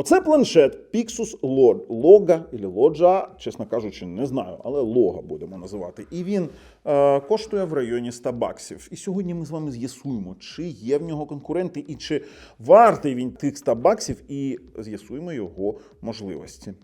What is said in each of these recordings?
Оце планшет Pixus Log, Loga или Lodja, чесно кажучи, не знаю, але Лога будемо називати. І він е, коштує в районі 100 баксів. І сьогодні ми з вами з'ясуємо, чи є в нього конкуренти і чи вартий він тих 100 баксів, і з'ясуємо його можливості.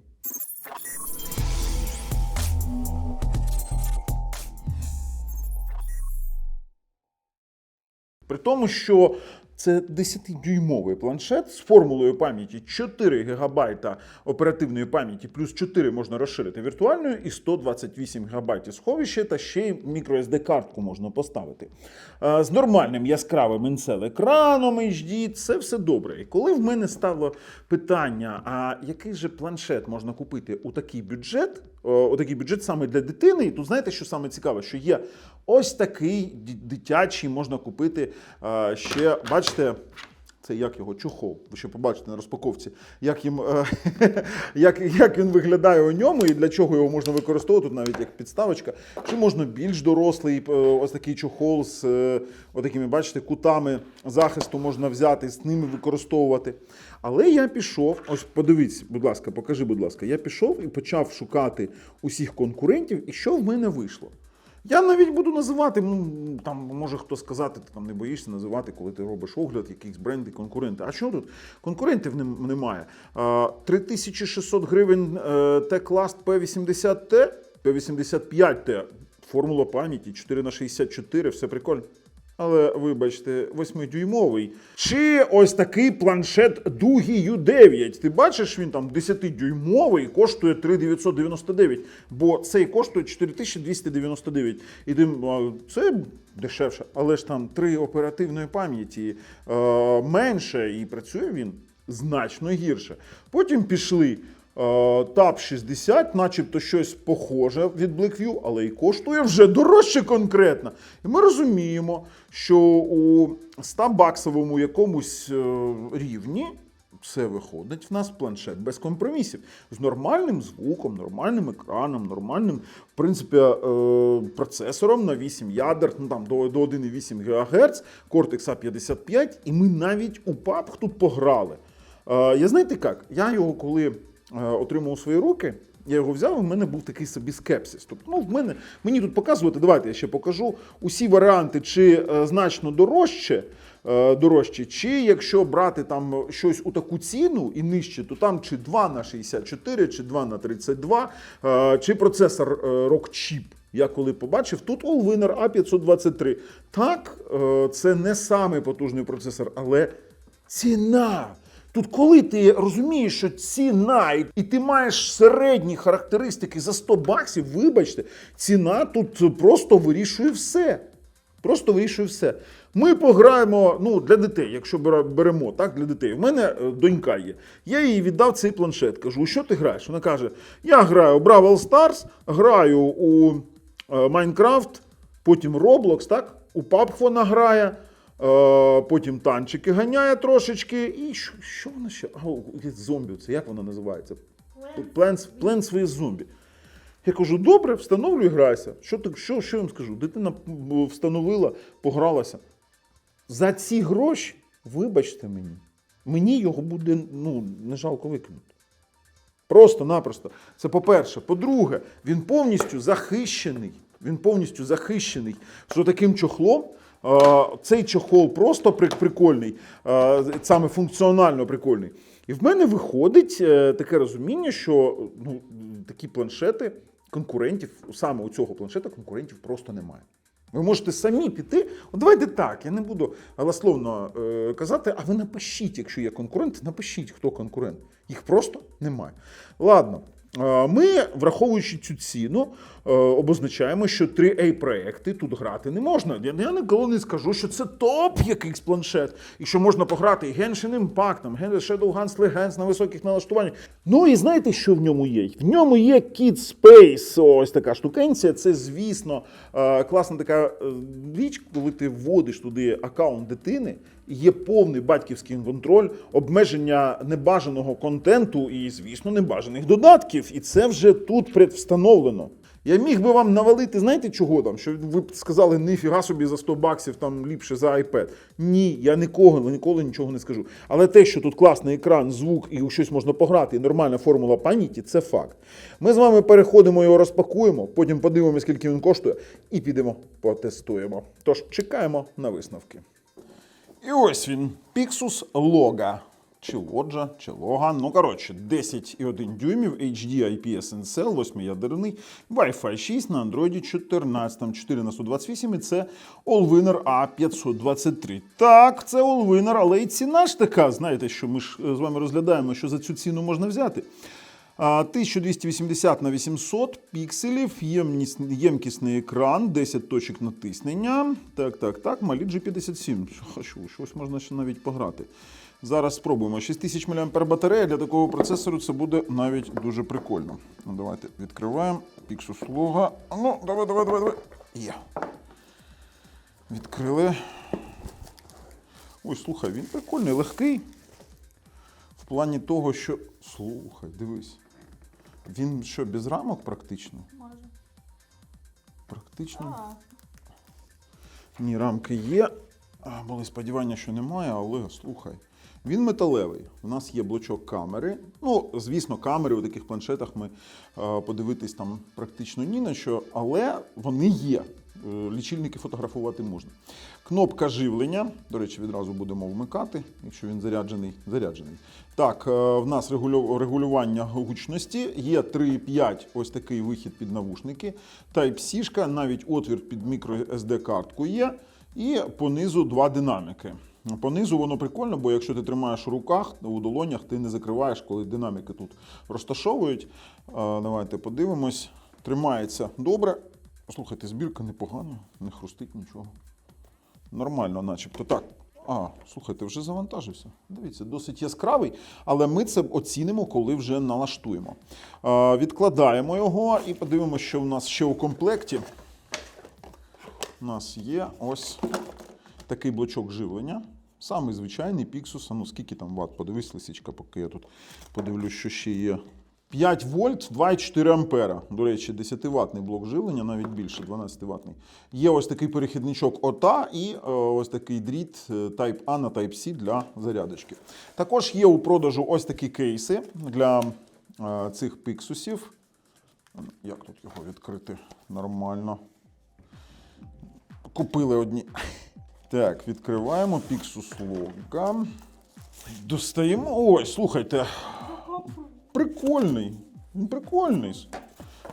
При тому, що це 10-дюймовий планшет з формулою пам'яті 4 ГБ оперативної пам'яті, плюс 4 можна розширити віртуальною і 128 ГБ сховище, та ще й microSD картку можна поставити. З нормальним яскравим інсел екраном HD, це все добре. І коли в мене стало питання, а який же планшет можна купити у такий бюджет, е, у такий бюджет саме для дитини, і тут знаєте, що саме цікаве, що є ось такий дитячий можна купити е, ще, бачите. Це як його чухол. Ви ще побачите на розпаковці, як, їм, е, як, як він виглядає у ньому і для чого його можна використовувати, навіть як підставочка. Чи можна більш дорослий е, ось такий чохол з е, отакими, бачите, кутами захисту можна взяти, з ними використовувати. Але я пішов, ось подивіться, будь ласка, покажи, будь ласка, я пішов і почав шукати усіх конкурентів, і що в мене вийшло. Я навіть буду називати, ну там може хто сказати, ти там не боїшся називати, коли ти робиш огляд, якихось бренди, конкуренти. А що тут? Конкурентів немає. А, 3600 гривень T-Class P80T, P85T, формула пам'яті 4 на 64 все прикольно. Але вибачте, 8-дюймовий. Чи ось такий планшет Дугі U9. Ти бачиш, він там 10-дюймовий, коштує 3999, бо цей коштує 4299. І ти, це дешевше, але ж там три оперативної пам'яті е, менше, і працює він значно гірше. Потім пішли. ТАП 60, начебто щось похоже від Blackview, але і коштує вже дорожче конкретно. І ми розуміємо, що у 100-баксовому якомусь е, рівні все виходить в нас планшет без компромісів. З нормальним звуком, нормальним екраном, нормальним, в принципі, е, процесором на 8 ядер, ну там до, до 1,8 ГГц, Cortex A55, і ми навіть у PUBG тут пограли. Е, Я знаєте як? Я його коли е, отримав у свої руки. Я його взяв, і в мене був такий собі скепсис. Тобто, ну, в мене мені тут показувати, давайте я ще покажу усі варіанти, чи е, значно дорожче, е, дорожче, чи якщо брати там щось у таку ціну і нижче, то там чи 2 на 64, чи 2 на 32, е, чи процесор е, Rockchip. Я коли побачив, тут Allwinner A523. Так, е, це не самий потужний процесор, але ціна. Тут, коли ти розумієш, що ціна, і- ти маєш середні характеристики за 100 баксів, вибачте, ціна тут просто вирішує все. Просто вирішує все. Ми пограємо ну, для дітей, якщо беремо так, для дітей. У мене е, донька є. Я їй віддав цей планшет. Кажу, у що ти граєш? Вона каже: Я граю в Brawl Stars, граю у е, Minecraft, потім Roblox, так? У PUBG вона грає. Е, потім танчики ганяє трошечки. І що, що вона ще? А, зомбі, це як вона називається? Plants, Plants vs. Zombie. Я кажу, добре, встановлюй, грайся. Що, що, що я вам скажу? Дитина встановила, погралася. За ці гроші, вибачте мені, мені його буде ну, не жалко викинути. Просто-напросто. Це по-перше. По-друге, він повністю захищений. Він повністю захищений що таким чохлом. Е, Цей чохол просто прикольний, е, саме функціонально прикольний. І в мене виходить е, таке розуміння, що ну, такі планшети конкурентів, саме у цього планшета конкурентів просто немає. Ви можете самі піти. От давайте так, я не буду голословно казати, а ви напишіть, якщо є конкурент, напишіть, хто конкурент. Їх просто немає. Ладно. Ми, враховуючи цю ціну, е, обозначаємо, що 3A проекти тут грати не можна. Я, ніколи не скажу, що це топ якийсь планшет, і що можна пограти Genshin Impact, там, Gen- Shadowhunt's Legends на високих налаштуваннях. Ну і знаєте, що в ньому є? В ньому є Kid Space, ось така штукенція. Це, звісно, е, класна така е, річ, коли ти вводиш туди аккаунт дитини. Є повний батьківський контроль, обмеження небажаного контенту і, звісно, небажаних додатків. І це вже тут предвстановлено. Я міг би вам навалити, знаєте чого там? Що ви б сказали, ніфіга собі за 100 баксів там ліпше за iPad. Ні, я нікого ніколи нічого не скажу. Але те, що тут класний екран, звук і у щось можна пограти, і нормальна формула пам'яті, це факт. Ми з вами переходимо його, розпакуємо, потім подивимося, скільки він коштує, і підемо потестуємо. Тож чекаємо на висновки. І ось він, Pixus Loga. Чи Лоджа, чи Лога. Ну, коротше, 10,1 дюймів, HD IPS NCL, 8-ядерний, Wi-Fi 6 на Android 14, там 4 на 128 і це Allwinner A523. Так, це Allwinner, але і ціна ж така, знаєте, що ми ж е, з вами розглядаємо, що за цю ціну можна взяти. А, 1280 на 800 пікселів, ємкісний екран, 10 точок натиснення. Так, так, так, малі G57. Хочу, щось можна ще навіть пограти. Зараз спробуємо. 6000 мАh батарея для такого процесору це буде навіть дуже прикольно. Ну, давайте відкриваємо. Logo. Ну, давай, давай, давай, давай. Є. Відкрили. Ой, слухай, він прикольний, легкий. В плані того, що. Слухай, дивись. Він що, без рамок практично? Може. Практично. А, Ні, рамки є. Були сподівання, що немає, але слухай. Він металевий. У нас є блочок камери. Ну, звісно, камери у таких планшетах ми подивитись там практично ні на що, але вони є. Е, Лічильники фотографувати можна. Кнопка живлення. До речі, відразу будемо вмикати, якщо він заряджений. заряджений. Так, е, в нас регулювання гучності. Є 3,5 ось такий вихід під навушники. Type-C, навіть отвір під мікро SD картку є. І понизу два динаміки. Понизу воно прикольно, бо якщо ти тримаєш у руках, у долонях, ти не закриваєш, коли динаміки тут розташовують. Давайте подивимось. Тримається добре. Слухайте, збірка непогана, не хрустить нічого. Нормально, начебто. Так. А, слухайте, вже завантажився. Дивіться, досить яскравий, але ми це оцінимо, коли вже налаштуємо. А, відкладаємо його і подивимося, що в нас ще у комплекті. У нас є ось такий блочок живлення. Самий звичайний Pixus. Ну, скільки там ватт? Подивись, лисичка, поки я тут подивлюсь, що ще є. 5 вольт, 2,4 ампера. До речі, 10-ваттний блок живлення, навіть більше, 12-ваттний. Є ось такий перехідничок ОТА і е, ось такий дріт е, Type A на Type-C для зарядочки. Також є у продажу ось такі кейси для е, цих піксусів. Як тут його відкрити нормально? Купили одні. Так, відкриваємо Pixus Loga. Достаємо. Ой, слухайте. Прикольний. Він прикольний.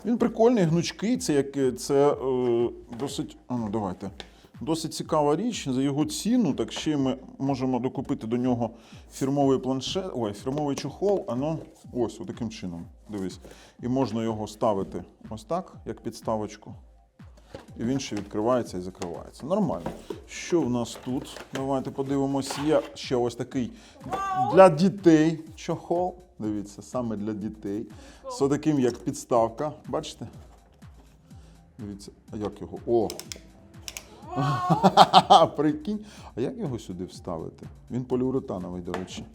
Він прикольний, гнучкий. Це як це е, досить. Ну давайте. Досить цікава річ. За його ціну, так ще ми можемо докупити до нього фірмовий планшет. Ой, фірмовий чохол. А ну, ось, таким чином. Дивись. І можна його ставити ось так, як підставочку. І він ще відкривається і закривається. Нормально. Що в нас тут? Давайте подивимось. Є ще ось такий для дітей чохол. Дивіться, саме для дітей. З таким як підставка. Бачите? Дивіться, а як його? О! Прикинь. А як його сюди вставити? Він поліуретановий, до речі.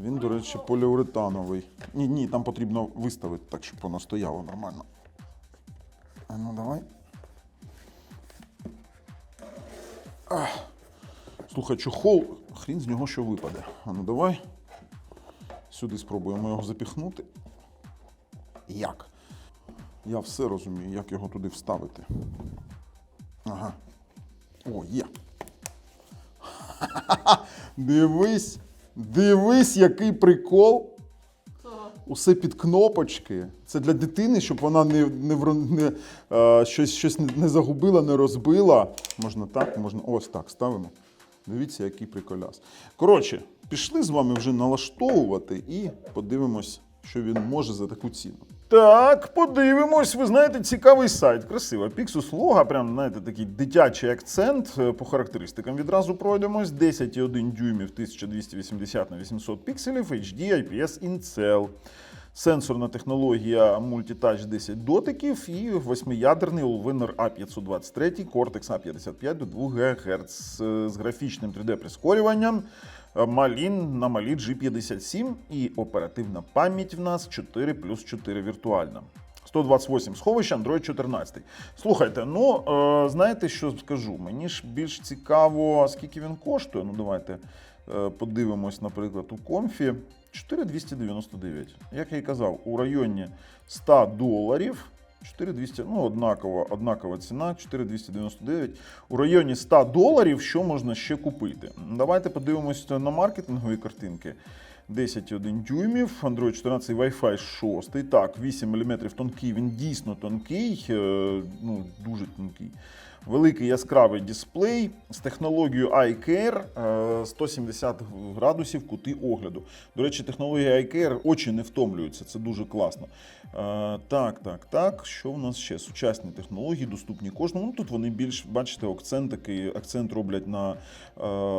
Він, до речі, поліуретановий. Ні, ні, там потрібно виставити так, щоб воно стояло нормально. А ну давай. Слухай, чохол, хрін з нього що випаде. А ну давай. Сюди спробуємо його запіхнути. Як? Я все розумію, як його туди вставити. Ага. О, є. Дивись, дивись, який прикол. Усе під кнопочки. Це для дитини, щоб вона не, не, не, е, щось, щось не загубила, не розбила. Можна так, можна ось так ставимо. Дивіться, який приколяс. Коротше, пішли з вами вже налаштовувати і подивимось, що він може за таку ціну. Так, подивимось. Ви знаєте, цікавий сайт, красиво. Pixus Logo, прям знаєте, такий дитячий акцент. Е, По характеристикам відразу пройдемось. 10,1 дюймів 1280 на 800 пікселів, HD IPS Incel. Сенсорна технологія Multitouch 10 дотиків і восьмиядерний Allwinner A523 Cortex A55 до 2 ГГц з графічним 3D-прискорюванням. Малін на малі G57 і оперативна пам'ять в нас 4 плюс 4 віртуальна. 128 сховища, Android 14. Слухайте, ну е, знаєте, що скажу? Мені ж більш цікаво, скільки він коштує. Ну, давайте е, подивимось, наприклад, у комфі. 4299. Як я і казав, у районі 100 доларів. 4200, ну, однакова, однакова ціна, 4299. У районі 100 доларів що можна ще купити? Давайте подивимось на маркетингові картинки. 10,1 дюймів, Android 14, Wi-Fi 6. Так, 8 мм тонкий, він дійсно тонкий, е, ну, дуже тонкий. Великий яскравий дисплей з технологією iCare е, 170 градусів кути огляду. До речі, технологія iCare очі не втомлюються, це дуже класно. Е, Так, так, так. Що в нас ще? Сучасні технології, доступні кожному. Ну, тут вони більш, бачите, акцент такий, акцент роблять на е,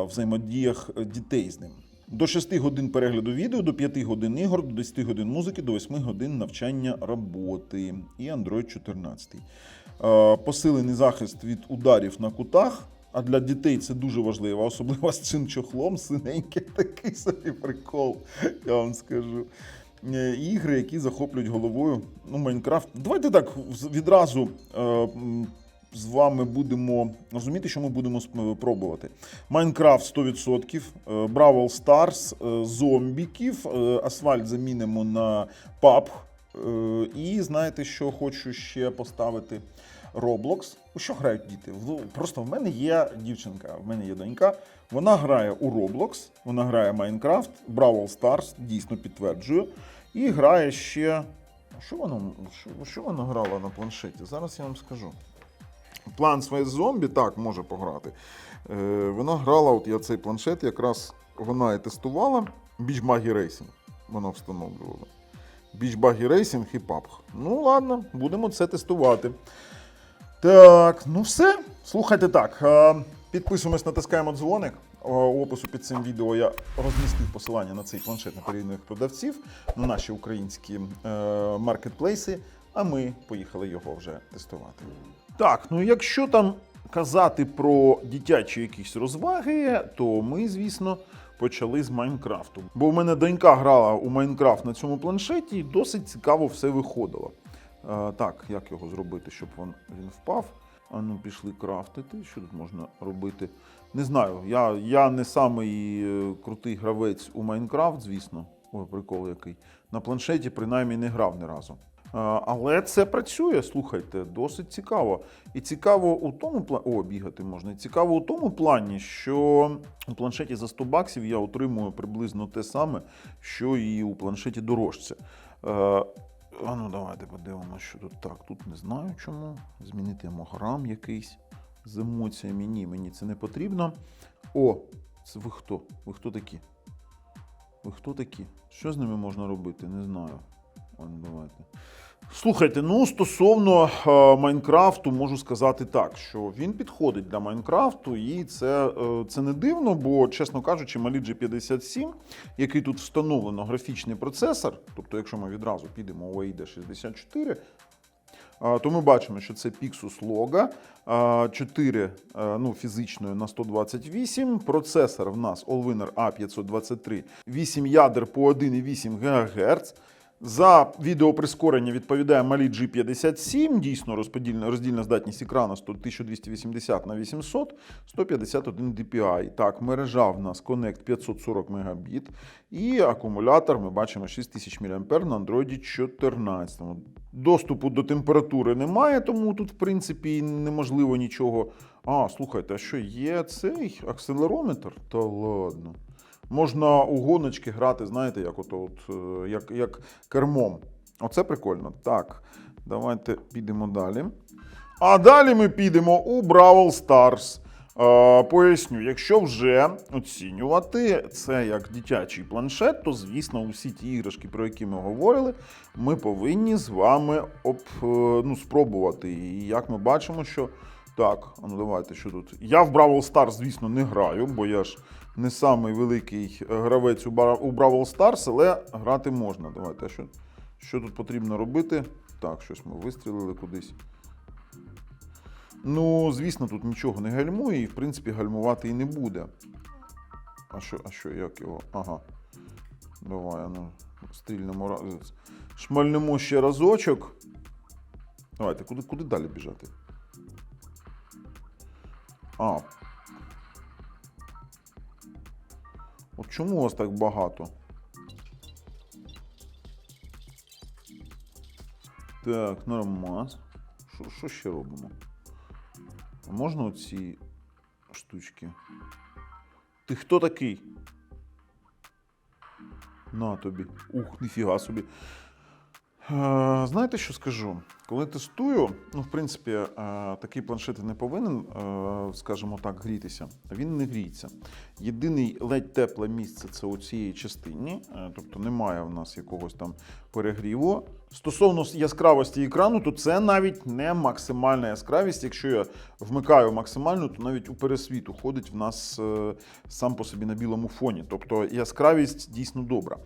взаємодіях дітей з ним. До 6 годин перегляду відео, до 5 годин ігор, до 10 годин музики, до 8 годин навчання роботи. І Android 14. Е, Посилений захист від ударів на кутах. А для дітей це дуже важливо, особливо з цим чохлом, синенький такий собі прикол, я вам скажу. Е, Ігри, які захоплюють головою. Ну, Майнкрафт. Давайте так відразу е, з вами будемо розуміти, що ми будемо сп- пробувати. Майнкрафт 100%, е, Бравл Старс, е, зомбіків, е, асфальт замінимо на. Е, І знаєте, що хочу ще поставити? Roblox. У що грають діти? Просто в мене є дівчинка, в мене є донька. Вона грає у Roblox, вона грає Minecraft, Brawl Stars, дійсно підтверджую. І грає ще. Що вона, що, що вона грала на планшеті? Зараз я вам скажу. План своє зомбі так може пограти. Е, вона грала, от я цей планшет якраз вона і тестувала. Buggy Racing. Вона встановлювала. Buggy Racing і PUBG. Ну ладно, будемо це тестувати. Так, ну все. Слухайте так. е, Підписуємось, натискаємо дзвоник. Е, У опису під цим відео я розмістив посилання на цей планшет на перевірених продавців, на наші українські е, маркетплейси, а ми поїхали його вже тестувати. Так, ну якщо там казати про дитячі якісь розваги, то ми, звісно, почали з Майнкрафту. Бо в мене донька грала у Майнкрафт на цьому планшеті, і досить цікаво все виходило. Е, так, як його зробити, щоб він, впав? А ну, пішли крафтити. Що тут можна робити? Не знаю. Я, я не самий е, крутий гравець у Майнкрафт, звісно. Ой, прикол який. На планшеті принаймні не грав ні разу. Е, Але це працює, слухайте, досить цікаво. І цікаво у тому плані. О, бігати можна. І цікаво у тому плані, що у планшеті за 100 баксів я отримую приблизно те саме, що і у планшеті дорожче. А ну давайте подивимося, що тут так. Тут не знаю чому. Змінити емограм якийсь з емоціями. Ні, мені це не потрібно. О, це ви хто? Ви хто такі? Ви хто такі? Що з ними можна робити? Не знаю. Ну, давайте. Слухайте, ну стосовно е, Майнкрафту, можу сказати так, що він підходить для Майнкрафту, і це, е, це не дивно, бо, чесно кажучи, малі G57, який тут встановлено графічний процесор, тобто, якщо ми відразу підемо у AID 64, то ми бачимо, що це Pixus Loga 4 ну, фізичною на 128. Процесор в нас Allwinner A523, 8 ядер по 1,8 ГГц. За відеоприскорення відповідає малі G57, дійсно розподільна, роздільна здатність екрану 100 1280 на 800, 151 DPI. Так, мережа в нас Connect 540 Мбіт. І акумулятор ми бачимо 6000 мА на Android 14. Доступу до температури немає, тому тут, в принципі, неможливо нічого. А, слухайте, а що є цей акселерометр? Та ладно. Можна у гоночки грати, знаєте, як от, е, як, як кермом. Оце прикольно. Так, давайте підемо далі. А далі ми підемо у Бравл Stars. Е, поясню, якщо вже оцінювати це як дитячий планшет, то звісно, усі ті іграшки, про які ми говорили, ми повинні з вами об, е, ну, спробувати. І як ми бачимо, що так, ну давайте що тут. Я в Бравл Stars, звісно, не граю, бо я ж не самий великий е, гравець у Бравл Stars, але грати можна. Давайте, що, що тут потрібно робити? Так, щось ми вистрілили кудись. Ну, звісно, тут нічого не гальмує і, в принципі, гальмувати і не буде. А що, а що, як його? Ага. Давай, ну, стрільнемо раз. Шмальнемо ще разочок. Давайте, куди, куди далі біжати? А. От чому у вас так багато? Так, нормас. Що, що ще робимо? А можна оці штучки? Ти хто такий? На тобі. Ух, ніфіга собі. Е, Знаєте, що скажу? Коли тестую, ну, в принципі, е, такий планшет не повинен, е, скажімо так, грітися. Він не гріється. Єдиний ледь тепле місце це у цій частині, тобто немає в нас якогось там перегріву. Стосовно яскравості екрану, то це навіть не максимальна яскравість. Якщо я вмикаю максимальну, то навіть у пересвіту ходить в нас сам по собі на білому фоні. Тобто яскравість дійсно добра.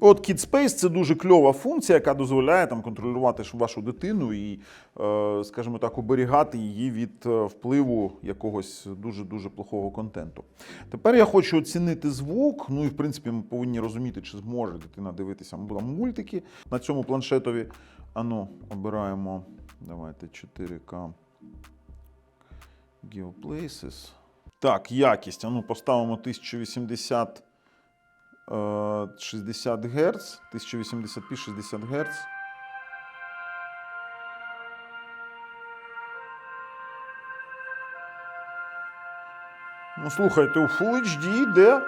От Kid Space це дуже кльова функція, яка дозволяє там контролювати вашу дитину і, е, скажімо так, оберігати її від е, впливу якогось дуже дуже плохого контенту. Тепер я хочу оцінити звук. Ну і в принципі ми повинні розуміти, чи зможе дитина дивитися там, мультики на цьому планшетові. Ану, обираємо. Давайте 4К GeoPlaces. Так, якість. Ану, поставимо 1080 е, 60 Гц, 1080p 60 Гц. Ну, слухайте, у Full HD йде.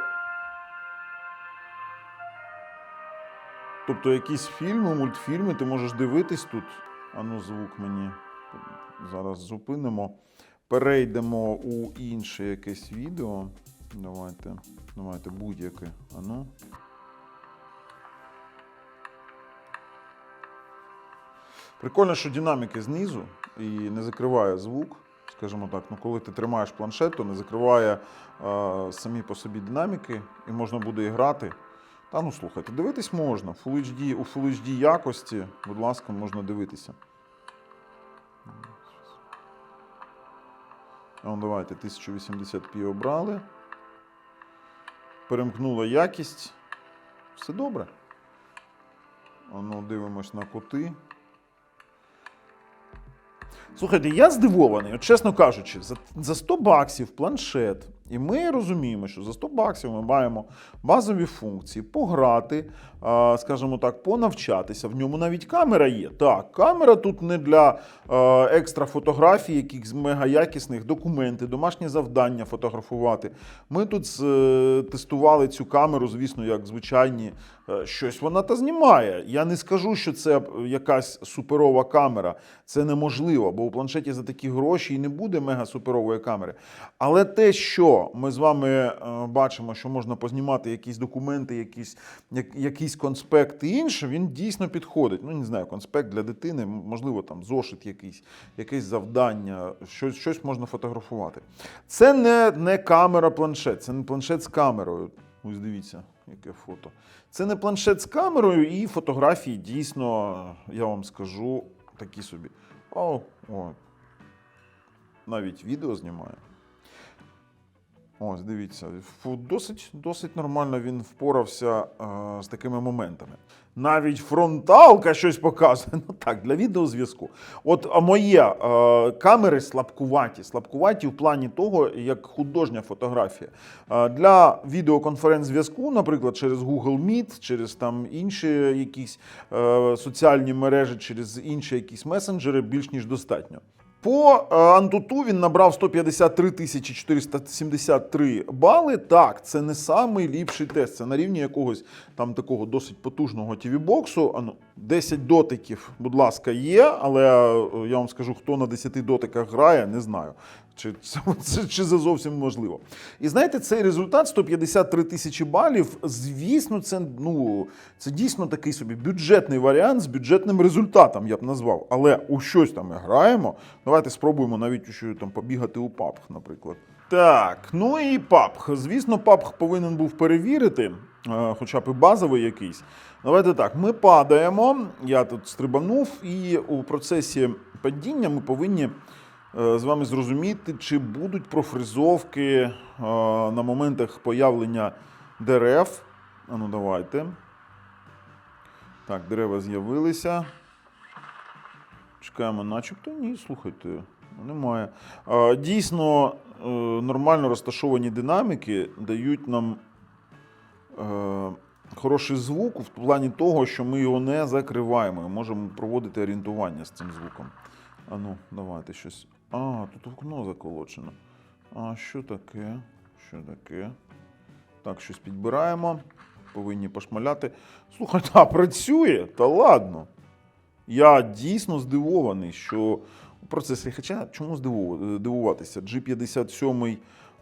Тобто якісь фільми, мультфільми ти можеш дивитись тут. Ану, звук мені зараз зупинимо. Перейдемо у інше якесь відео. Давайте, давайте будь-яке. Ану. Прикольно, що динаміки знизу і не закриває звук. Скажімо так, ну коли ти тримаєш планшет, то не закриває е, самі по собі динаміки, і можна буде і грати. Та ну слухайте, дивитись можна. Full HD, у Full HD якості, будь ласка, можна дивитися. Ну, давайте 1080p обрали. Перемкнула якість. Все добре. Ану, дивимось на кути. Слухайте, я здивований, от чесно кажучи, за, за 100 баксів планшет, і ми розуміємо, що за 100 баксів ми маємо базові функції, пограти, скажімо так, понавчатися. В ньому навіть камера є. Так, камера тут не для екстра фотографій, якихось мегаякісних документи, домашні завдання фотографувати. Ми тут е, тестували цю камеру, звісно, як звичайні. Е, Щось вона та знімає. Я не скажу, що це якась суперова камера. Це неможливо, бо у планшеті за такі гроші і не буде мега суперової камери. Але те, що ми з вами е, бачимо, що можна познімати якісь документи, якісь, як, якийсь конспект і інше, він дійсно підходить. Ну, не знаю, конспект для дитини, можливо, там зошит якийсь, якесь завдання, щось, щось можна фотографувати. Це не, не камера планшет, це не планшет з камерою. Ось дивіться, яке фото. Це не планшет з камерою, і фотографії дійсно, я вам скажу, такі собі. О, о. Навіть відео знімає. Ось, дивіться, досить, досить нормально він впорався е, з такими моментами. Навіть фронталка щось показує. Ну так, для відеозв'язку. От а моє е, камери слабкуваті, слабкуваті в плані того, як художня фотографія. Е, для відеоконференц-зв'язку, наприклад, через Google Meet, через там інші якісь е, соціальні мережі, через інші якісь месенджери, більш ніж достатньо. По Антуту він набрав 153 тисячі 473 бали. Так, це не самий ліпший тест. Це на рівні якогось там такого досить потужного тіві-боксу. Ану, 10 дотиків, будь ласка, є, але е, я вам скажу, хто на 10 дотиках грає, не знаю. Чи це, чи це зовсім можливо? І знаєте, цей результат 153 тисячі балів. Звісно, це ну це дійсно такий собі бюджетний варіант з бюджетним результатом, я б назвав. Але у щось там ми граємо. Давайте спробуємо навіть що там побігати у PUBG, наприклад. Так, ну і PUBG. Звісно, PUBG повинен був перевірити, е, хоча б і базовий якийсь. Давайте так, ми падаємо. Я тут стрибанув, і у процесі падіння ми повинні з вами зрозуміти, чи будуть профризовки е, на моментах появлення дерев. А ну давайте. Так, дерева з'явилися. Чекаємо, начебто ні, слухайте, немає. Дійсно, е, нормально розташовані динаміки дають нам е, хороший звук в плані того, що ми його не закриваємо і можемо проводити орієнтування з цим звуком. А ну, давайте щось. А, тут окно заколочено. А що таке? Що таке? Так, щось підбираємо. Повинні пошмаляти. Слухай, та працює? Та ладно. Я дійсно здивований, що у процесі. Хоча чому здивов- дивуватися? G57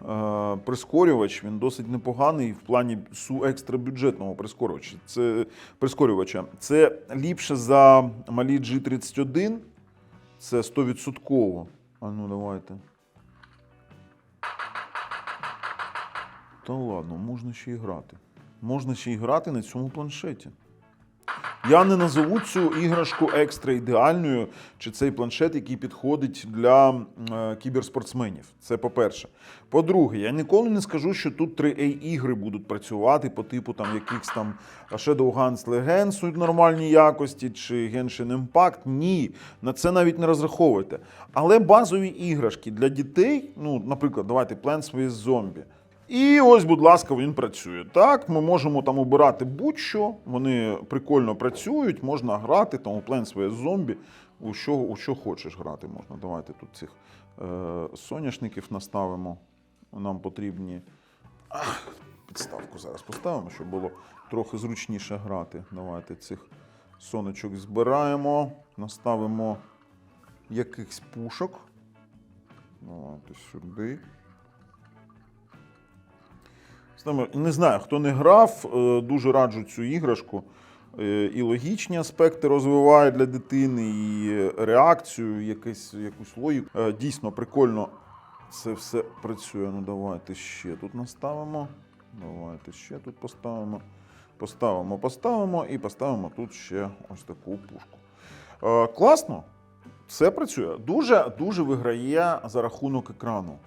е, прискорювач він досить непоганий в плані екстрабюджетного прискорювача. Це прискорювача. Це ліпше за малі G31. Це 100%. А ну давайте. Та ладно, можна ще і грати. Можна ще і грати на цьому планшеті. Я не назову цю іграшку екстра ідеальною, чи цей планшет, який підходить для е, кіберспортсменів. Це по-перше. По-друге, я ніколи не скажу, що тут 3A ігри будуть працювати по типу там якихось там Shadowguns Legends у нормальній якості чи Genshin Impact. Ні, на це навіть не розраховуйте. Але базові іграшки для дітей, ну, наприклад, давайте Plants vs. Zombie. І ось, будь ласка, він працює. Так, ми можемо там обирати будь-що. Вони прикольно працюють, можна грати там Plants vs. Zombie, у що, у що хочеш грати можна. Давайте тут цих е, соняшників наставимо. Нам потрібні. Ах, підставку зараз поставимо, щоб було трохи зручніше грати. Давайте цих сонечок збираємо, наставимо якихось пушок. Давайте сюди. Не знаю, хто не грав, е, дуже раджу цю іграшку. Е, І логічні аспекти розвиває для дитини, і реакцію, якусь, якусь логіку. Е, Дійсно прикольно це все працює. Ну давайте ще тут наставимо. Давайте ще тут поставимо. Поставимо, поставимо і поставимо тут ще ось таку пушку. Класно, все працює. Дуже дуже виграє за рахунок екрану.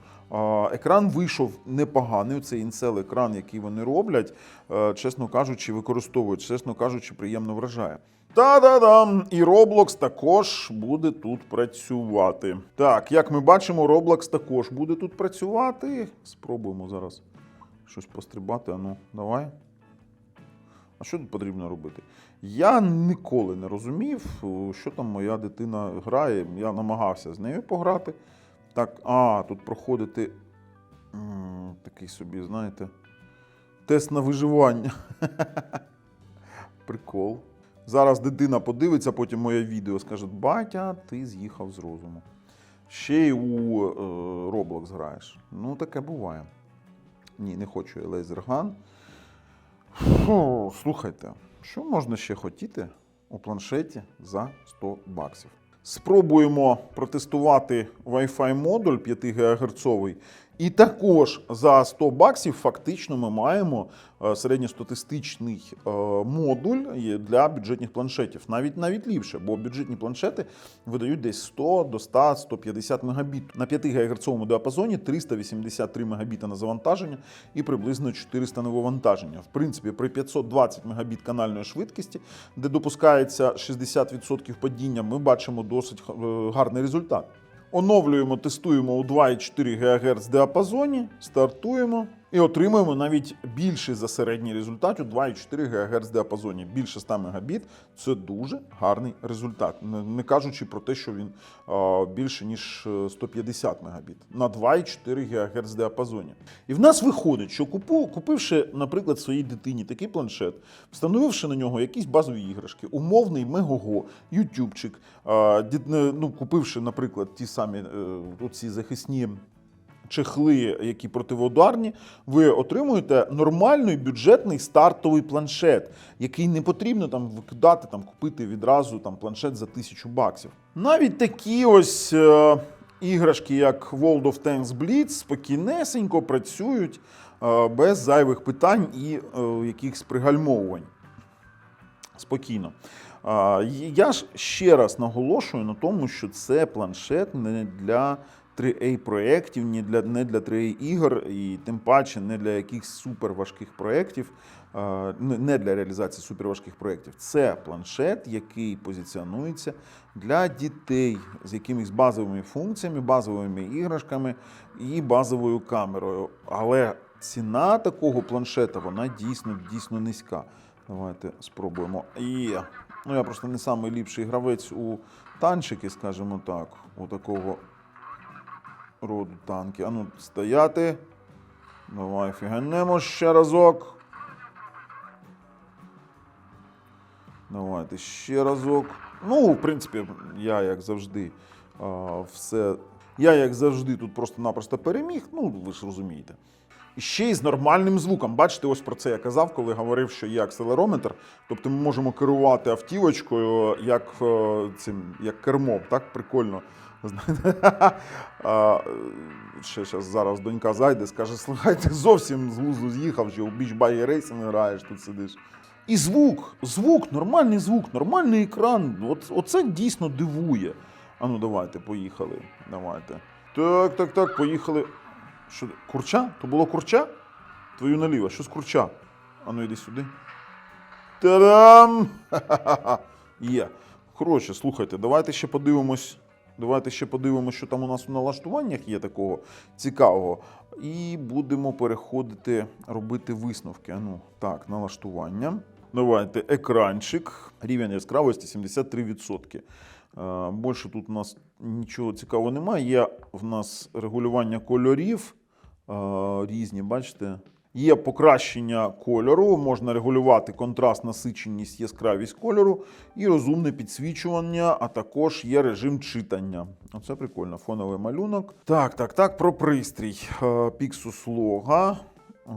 Екран вийшов непоганий. Цей інцел екран, який вони роблять, е, чесно кажучи, використовують, чесно кажучи, приємно вражає. Та-да-дам! І Roblox також буде тут працювати. Так, як ми бачимо, Roblox також буде тут працювати. Спробуємо зараз щось пострибати. Ану, давай. А що тут потрібно робити? Я ніколи не розумів, що там моя дитина грає. Я намагався з нею пограти. Так, а, тут проходити такий собі, знаєте, тест на виживання. Прикол. Зараз дитина подивиться, потім моє відео скаже: батя, ти з'їхав з розуму. Ще й у е, граєш. Ну, таке буває. Ні, не хочу я лазерган. Фу, слухайте, що можна ще хотіти у планшеті за 100 баксів? Спробуємо протестувати Wi-Fi модуль 5 ГГц. І також за 100 баксів фактично ми маємо е, середньостатистичний е, модуль для бюджетних планшетів. Навіть навіть ліпше, бо бюджетні планшети видають десь 100 до 100 150 мегабіт. На 5 ГГц діапазоні 383 мегабіта на завантаження і приблизно 400 на вивантаження. В принципі, при 520 мегабіт канальної швидкості, де допускається 60% падіння, ми бачимо досить е, гарний результат. Оновлюємо, тестуємо у 2,4 ГГц діапазоні, стартуємо і отримуємо навіть більший за середній результат у 2,4 ГГц діапазоні. Більше 100 Мбіт – це дуже гарний результат. Не, кажучи про те, що він більше ніж е, 150 Мбіт на 2,4 ГГц діапазоні. І в нас виходить, що купу, купивши, наприклад, своїй дитині такий планшет, встановивши на нього якісь базові іграшки, умовний Мегого, дід- не- ну, купивши, наприклад, ті самі е, ці захисні чехли, які противоударні, ви отримуєте нормальний бюджетний стартовий планшет, який не потрібно там викидати, там купити відразу там планшет за тисячу баксів. Навіть такі ось е, іграшки, як World of Tanks Blitz, спокійнесенько працюють е, без зайвих питань і е, якихось пригальмовувань спокійно. Я ж ще раз наголошую на тому, що це планшет не для 3A проєктів, ні для, не для 3A ігор, і тим паче не для якихось суперважких проєктів, не не для реалізації суперважких проєктів. Це планшет, який позиціонується для дітей з якимись базовими функціями, базовими іграшками і базовою камерою. Але ціна такого планшета вона дійсно дійсно низька. Давайте спробуємо. І ну я просто не найліпший гравець у танчики, скажімо так, у такого роду танки. Ану, стояти. Давай фіганемо ще разок. Давайте ще разок. Ну, в принципі, я як завжди все. Я як завжди тут просто-напросто переміг. Ну, ви ж розумієте. Ще й з нормальним звуком. Бачите, ось про це я казав, коли говорив, що є акселерометр. Тобто ми можемо керувати автівочкою як е, цим, як кермом. Так прикольно. Ще зараз, зараз донька зайде, скаже: слухай, ти зовсім з глузду з'їхав, що у біч багі рейсинг граєш, тут сидиш. І звук, звук, нормальний звук, нормальний екран. От, оце дійсно дивує. А ну давайте, поїхали. Давайте. Так, так, так, поїхали. Що, курча? То було курча? Твою наліво, що з курча? А ну йди сюди. Та-дам! Ха-ха-ха. Є. Коротше, слухайте, давайте ще подивимось. Давайте ще подивимось, що там у нас у налаштуваннях є такого цікавого. І будемо переходити, робити висновки. Ну, так, налаштування. Давайте екранчик. Рівень яскравості 73%. Е, Більше тут у нас нічого цікавого немає. Є в нас регулювання кольорів різні, бачите. Є покращення кольору, можна регулювати контраст, насиченість, яскравість кольору і розумне підсвічування, а також є режим читання. Оце прикольно, фоновий малюнок. Так, так, так, про пристрій. Е, Pixus Logo, е,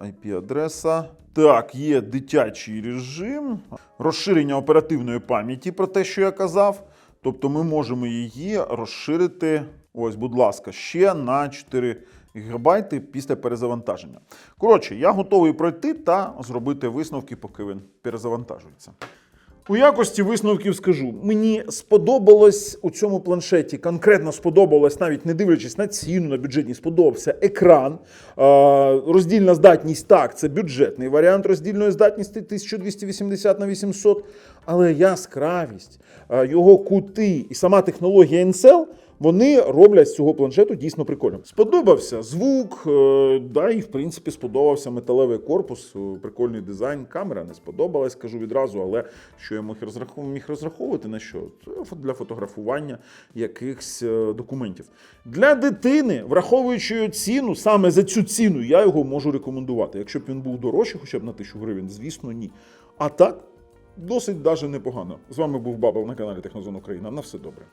IP-адреса. Так, є дитячий режим, розширення оперативної пам'яті про те, що я казав. Тобто ми можемо її розширити, ось, будь ласка, ще на 4 гігабайти після перезавантаження. Коротше, я готовий пройти та зробити висновки, поки він перезавантажується. У якості висновків скажу, мені сподобалось у цьому планшеті, конкретно сподобалось, навіть не дивлячись на ціну, на бюджетність, сподобався екран. Роздільна здатність, так, це бюджетний варіант роздільної здатності 1280 на 800, але яскравість, його кути і сама технологія Incel, вони роблять з цього планшету дійсно прикольно. Сподобався звук, е, да, і в принципі сподобався металевий корпус, е, прикольний дизайн. Камера не сподобалась, кажу відразу, але що я міг розраховувати, на що? Це для фотографування якихось е, документів. Для дитини, враховуючи ціну, саме за цю ціну я його можу рекомендувати. Якщо б він був дорожчий, хоча б на тисячу гривень, звісно, ні. А так, досить даже непогано. З вами був Бабл на каналі Технозон Україна. На все добре.